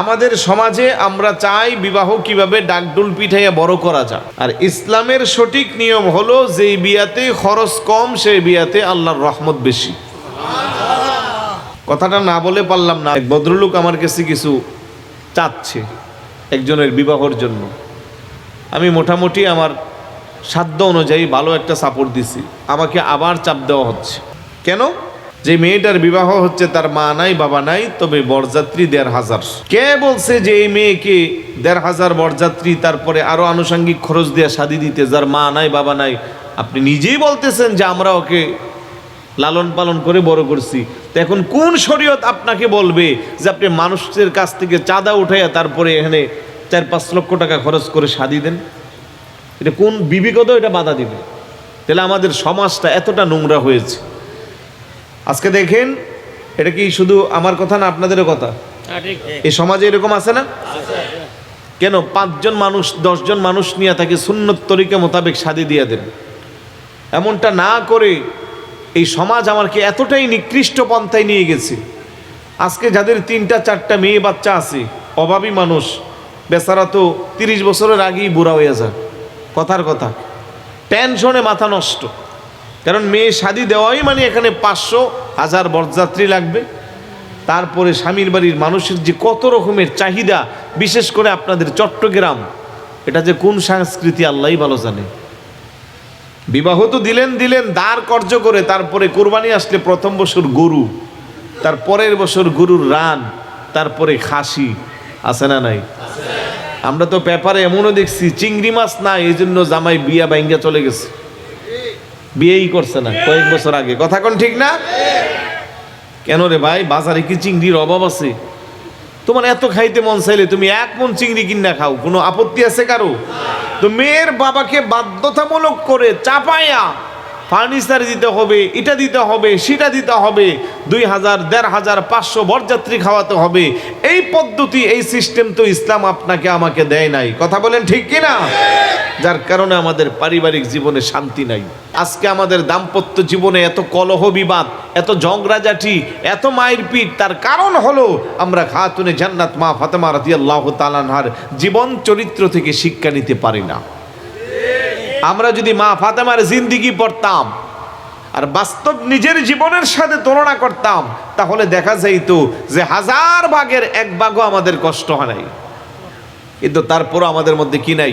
আমাদের সমাজে আমরা চাই বিবাহ কীভাবে ডাকডুল পিঠাইয়া বড় করা যায় আর ইসলামের সঠিক নিয়ম হলো যে বিয়াতে খরচ কম, সেই বিয়াতে আল্লাহর রহমত বেশি। কথাটা না বলে পারলাম না। এক ভদ্রলোক আমার কাছে কিছু চাচ্ছে একজনের বিবাহর জন্য। আমি মোটামুটি আমার সাধ্য অনুযায়ী ভালো একটা সাপোর্ট দিছি। আমাকে আবার চাপ দেওয়া হচ্ছে। কেন? যে মেয়েটার বিবাহ হচ্ছে তার মা নাই, বাবা নাই, তবে বরযাত্রী দেড় হাজার। কে বলছে যে এই মেয়েকে দেড় হাজার বরযাত্রী, তারপরে আরও আনুষঙ্গিক খরচ দিয়ে শাদি দিতে, যার মা নাই, বাবা নাই? আপনি নিজেই বলতেছেন যে আমরা ওকে লালন পালন করে বড় করছি। তো এখন কোন শরীয়ত আপনাকে বলবে যে আপনি মানুষের কাছ থেকে চাঁদা উঠাইয়া তারপরে এখানে চার পাঁচ লক্ষ টাকা খরচ করে শাদি দেন? এটা কোন বিবেকত এটা বাধা দিবে? তাহলে আমাদের সমাজটা এতটা নোংরা হয়েছে। আজকে দেখেন এটা কি শুধু আমার কথা না আপনাদেরও কথা? এই সমাজে এরকম আছে না? কেন পাঁচজন মানুষ দশজন মানুষ নিয়ে তাকে সুন্নত তরিকা মোতাবেক শাদি দিয়ে দেন? এমনটা না করে এই সমাজ আমাকে এতটাই নিকৃষ্ট পন্থায় নিয়ে গেছে। আজকে যাদের তিনটা চারটা মেয়ে বাচ্চা আছে অভাবী মানুষ বেচারা তো তিরিশ বছরের আগেই বুড়া হয়ে যায় কথার কথা টেনশনে মাথা নষ্ট। কারণ মেয়ে শাদি দেওয়াই মানে এখানে পাঁচশো হাজার বরযাত্রী লাগবে। তারপরে স্বামীর বাড়ির মানুষের যে কত রকমের চাহিদা, বিশেষ করে আপনাদের চট্টগ্রাম, এটা যে কোন সংস্কৃতি আল্লাহই ভালো জানে। বিবাহ তো দিলেন দিলেন দ্বার কর্য করে, তারপরে কোরবানি আসলে প্রথম বছর গরু, তার পরের বছর গরুর রান, তারপরে খাসি, আছে না নাই? আমরা তো পেপারে এমনও দেখছি, চিংড়ি মাছ না, এই জন্য জামাই বিয়া বাইঙ্গা চলে গেছে। বিয়েই করছে না, কয়েক বছর আগে। কথা কোন ঠিক না? কেন রে ভাই? বাজারে কি চিংড়ির অভাব আছে? তোমার এত খাইতে মন চাইলে তুমি এক মন চিংড়ি কিনা খাও, কোনো আপত্তি আছে কারও? তো মেয়ের বাবাকে বাধ্যতামূলক করে চাপায়া ফার্নিচার দিতে হবে এটা দিতে হবে, সেটা দিতে হবে, দুই হাজার, দেড় হাজার, পাঁচশো বরযাত্রী খাওয়াতে হবে। এই পদ্ধতি, এই সিস্টেম তো ইসলাম আপনাকে আমাকে দেয় নাই। কথা বলেন ঠিক কিনা? যার কারণে আমাদের পারিবারিক জীবনে শান্তি নাই। আজকে আমাদের দাম্পত্য জীবনে এত কলহ বিবাদ, এত ঝগড়াঝাটি, এত মায়ের পিঠ তার কারণ হলো আমরা খাতুনে জান্নাত মা ফাতেমা রাদিয়াল্লাহু তাআলার জীবন চরিত্র থেকে শিক্ষা নিতে পারি না। আমরা যদি মা ফাতেমার জিন্দিগি পড়তাম আর বাস্তব নিজের জীবনের সাথে তুলনা করতাম, তাহলে দেখা যাইত যে হাজার ভাগের এক ভাগও আমাদের কষ্ট হয় নাই। কিন্তু তারপরও আমাদের মধ্যে কি নাই?